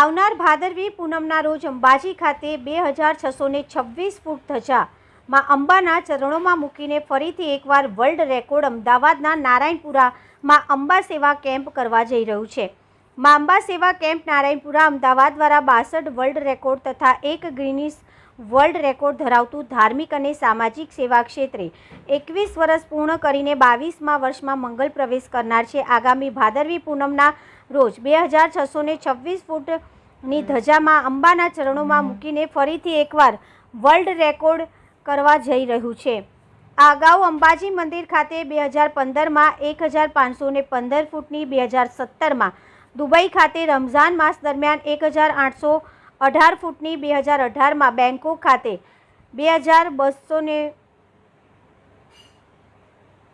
આવનાર ભાદરવી પૂનમના રોજ અંબાજી ખાતે બે હજાર છસો ને છવ્વીસ ફૂટ ધજા માં અંબાના ચરણોમાં મૂકીને ફરીથી એકવાર વર્લ્ડ રેકોર્ડ અમદાવાદના નારાયણપુરામાં અંબા સેવા કેમ્પ કરવા જઈ રહ્યું છે. માં અંબા સેવા કેમ્પ નારાયણપુરા અમદાવાદ દ્વારા બાસઠ વર્લ્ડ રેકોર્ડ તથા એક ગ્રીનિસ વર્લ્ડ રેકોર્ડ ધરાવતું ધાર્મિક અને સામાજિક સેવા ક્ષેત્રે એકવીસ વર્ષ પૂર્ણ કરીને બાવીસમાં વર્ષમાં મંગલ પ્રવેશ કરનાર છે. આગામી ભાદરવી પૂનમના રોજ બે હજાર છસો છવ્વીસ ફૂટની ધજામાં અંબાના ચરણોમાં મૂકીને ફરીથી એકવાર વર્લ્ડ રેકોર્ડ કરવા જઈ રહ્યું છે. આ અગાઉ અંબાજી મંદિર ખાતે બે હજાર પંદરમાં, એક હજાર પાંચસો પંદર ફૂટની બે હજાર સત્તરમાં, દુબઈ ખાતે રમઝાન માસ દરમિયાન એક હજાર આઠસો અઢાર ફૂટની બે હજાર અઢારમાં બેંકોક ખાતે બે હજાર બસો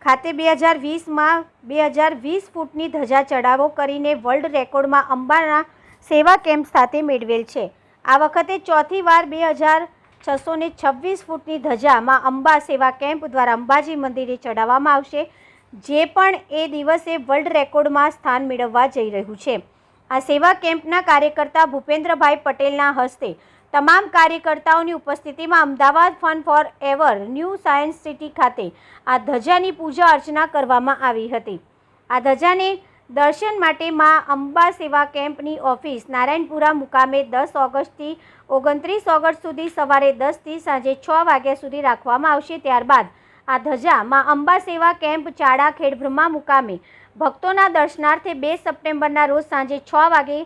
ખાતે બે હજાર વીસમાં બે હજાર વીસ ફૂટની ધજા ચડાવો કરીને વર્લ્ડ રેકોર્ડમાં અંબાના સેવા કેમ્પ સાથે મેળવેલ છે. આ વખતે ચોથી વાર બે હજાર છસો ને છવ્વીસ ફૂટની ધજામાં અંબા સેવા કેમ્પ દ્વારા અંબાજી મંદિરે ચડાવવામાં આવશે, જે પણ એ દિવસે વર્લ્ડ રેકોર્ડમાં સ્થાન મેળવવા જઈ રહ્યું છે. આ સેવા કેમ્પના કાર્યકર્તા ભૂપેન્દ્રભાઈ પટેલના હસ્તે તમામ કાર્યકર્તાઓની ઉપસ્થિતિમાં Ahmedabad fun for ever new science city ખાતે આ ધજાની પૂજા અર્ચના કરવામાં આવી હતી. આ ધજાને દર્શન માટે મા અંબા સેવા કેમ્પની ઓફિસ નારાયણપુરા મુકામે દસ ઓગસ્ટથી ઓગણત્રીસ ઓગસ્ટ સુધી સવારે દસથી સાંજે છ વાગ્યા સુધી રાખવામાં આવશે. ત્યારબાદ આ ધજા મા અંબા સેવા કેમ્પ ચાડા ખેડબ્રહ્મા મુકામે ભક્તોના દર્શનાર્થે બે સપ્ટેમ્બરના રોજ સાંજે છ વાગે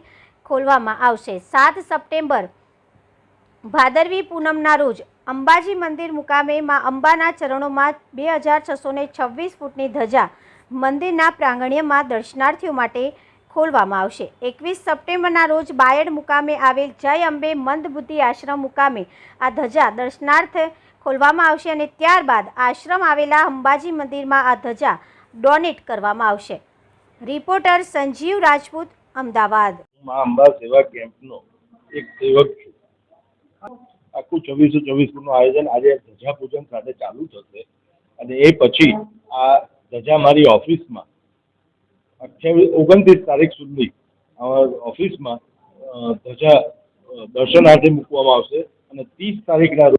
ખોલવામાં આવશે. સાત સપ્ટેમ્બર ભાદરવી પૂનમના રોજ અંબાજી મંદિર મુકામે માં અંબાના ચરણોમાં બે હજાર છસો ને છવ્વીસ ફૂટની ધજા મંદિરના પ્રાંગણ્યમાં દર્શનાર્થીઓ માટે ખોલવામાં આવશે. એકવીસ સપ્ટેમ્બરના રોજ બાયડ મુકામે આવેલ જય અંબે મંદબુદ્ધિ આશ્રમ મુકામે આ ધજા દર્શનાર્થ ખોલવામાં આવશે અને ત્યારબાદ આશ્રમ આવેલા અંબાજી મંદિરમાં આ ધજા ડોનેટ કરવામાં આવશે. રિપોર્ટર સંજીવ રાજપૂત, અમદાવાદ. અંબા સેવા કેમ્પનો એક સેવક છું. આખું ચોવીસો ચોવીસનું આયોજન આજે ધજા પૂજન સાથે ચાલુ થશે. અને એ પછી આ ધજા મારી ઓફિસમાં અઠ્યાવીસ, ઓગણત્રીસ તારીખ સુધી ઓફિસમાં ધજા દર્શનાર્થે મૂકવામાં આવશે. અને ત્રીસ તારીખના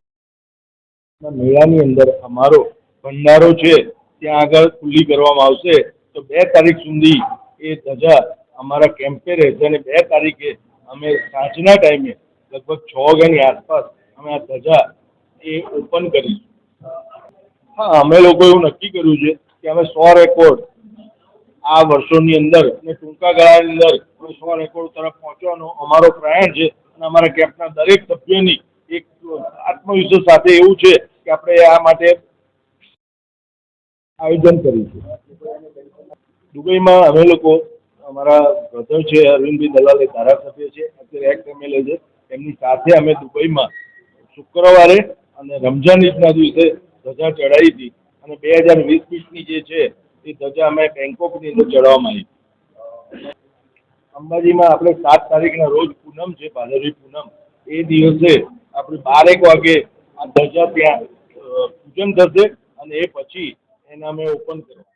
મેળાની અંદર અમારો ભંડારો છે, ત્યાં આગળ ખુલ્લી કરવામાં આવશે. તો બે તારીખ સુધી એ ધજા અમારા કેમ્પે રહેશે અને બે તારીખે અમે સાંજના ટાઈમે લગભગ છ વાગ્યાની આસપાસ અમે આ ધજા એ ઓપન કરીશું હા, અમે લોકો એવું નક્કી કર્યું છે કે અમે સો રેકોર્ડ આ વર્ષોની અંદર અને ટૂંકા ગાળાની અંદર અમે સો રેકોર્ડ તરફ પહોંચવાનો અમારો પ્રયાણ છે અને અમારા કેમ્પના દરેક સભ્યની એક આત્મવિશ્વાસ સાથે એવું છે કે આપણે આ માટે આયોજન કરીશું દુબઈમાં અમે લોકો, અમારા બ્રધર છે અરવિંદભાઈ દલાલ, એ ધારાસભ્ય છે, અત્યારે એક્ટ એમએલએ છે. એમની સાથે અમે દુબઈમાં શુક્રવારે અને રમઝાન ઈદના દિવસે ધજા ચડાવી હતી. અને બે હજાર વીસ વીસની જે છે, એ ધજા અમે બેંકોકની અંદર ચડાવવામાં આવી. અંબાજીમાં આપણે સાત તારીખના રોજ પૂનમ છે, ભાદરવી પૂનમ. એ દિવસે આપણે બારેક વાગે આ ધજા ત્યાં પૂજન થશે અને એ પછી એને અમે ઓપન કરવા